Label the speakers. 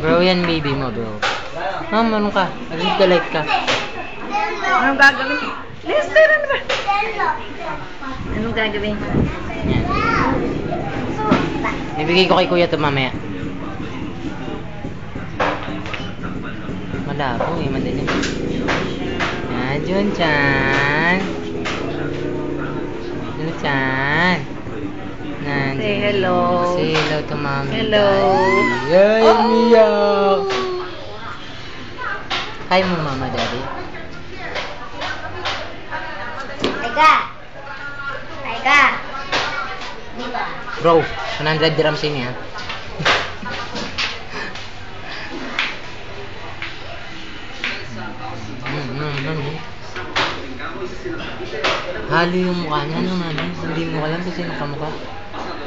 Speaker 1: Bro, yan baby mo, bro. Ma'am, ano ka? The light ka.
Speaker 2: Anong gagawin? Lester, ano ba? Anong gagawin?
Speaker 1: Yan. Ibigay ko kay kuya to mamaya. Malabo eh, madilim. Yan, Jun-chan. Jun-chan.
Speaker 2: Say hello.
Speaker 1: Say hello to mommy.
Speaker 2: Hello.
Speaker 1: daddy. Yay,
Speaker 2: Oh.
Speaker 1: Mia! Kaya mo mama, daddy?
Speaker 3: Teka. Teka. Di ba?
Speaker 1: Bro, 100 dirhams ini. Mm, mm, mm. Halo yung mukha niya, ano mami? Hindi mo alam kung sino kamukha.